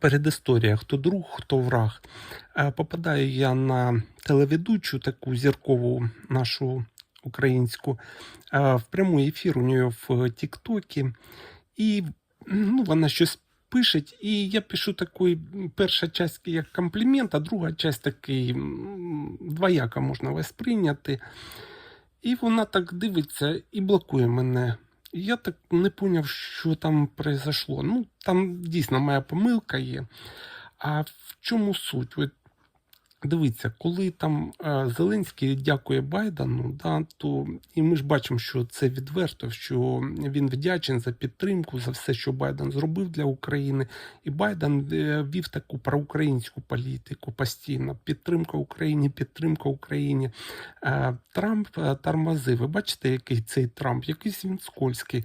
передісторія, хто друг, хто враг. Е, Попадаю я на телеведучу, таку зіркову нашу українську, е, в прямий ефір у нього в Тіктокі. І ну, вона щось пише, і я пишу такий, перша часть як комплімент, а друга часть такий м, двояка можна восприйняти. І вона так дивиться і блокує мене. Я так не поняв, що там произошло. Ну, там дійсно моя помилка є. А в чому суть? От дивіться, коли там е, Зеленський дякує Байдену, да, то і ми ж бачимо, що це відверто, що він вдячен за підтримку, за все, що Байден зробив для України. І Байден е, вів таку проукраїнську політику постійно. Підтримка Україні, підтримка Україні. Е, Трамп тормозив. Ви бачите, який цей Трамп? Якийсь він скользький.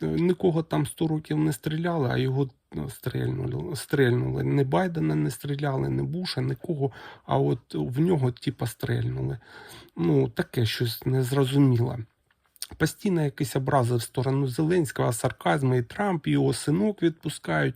Нікого там 100 років не стріляли, а його стрельнули. стрельнули. Не Байдена не стріляли, не Буша, нікого, а от в нього типа стрельнули. Ну, таке щось незрозуміле. Постійно якісь образи в сторону Зеленського, сарказми і Трамп, його синок відпускають.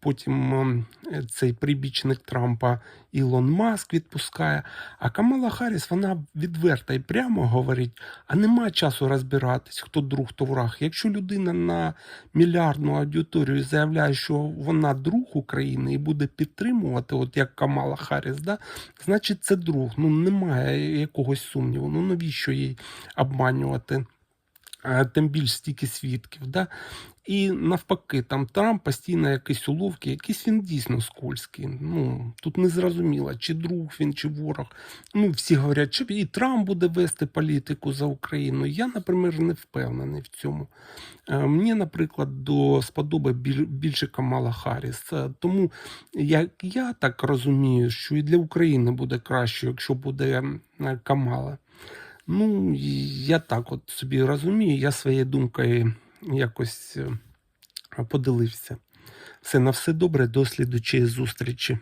Потім ем, цей прибічник Трампа Ілон Маск відпускає. А Камала Харріс, вона відверта і прямо говорить: а нема часу розбиратись, хто друг, хто враг. Якщо людина на мільярдну аудиторію заявляє, що вона друг України і буде підтримувати, от як Камала Харріс, да, значить це друг. Ну немає якогось сумніву. Ну навіщо їй обманювати? Тим більш стільки свідків. Да? І навпаки, там Трамп постійно якісь уловки, якийсь він дійсно скользький. Ну, тут не зрозуміло, чи друг він, чи ворог. Ну, всі говорять, що і Трамп буде вести політику за Україну. Я, наприклад, не впевнений в цьому. Е, Мені, наприклад, до сподоби більше Камала Харріс. Е, Тому як я так розумію, що і для України буде краще, якщо буде Камала. Ну, я так от собі розумію, я своєю думкою якось е, поділився. Все на все добре, до слідучої зустрічі.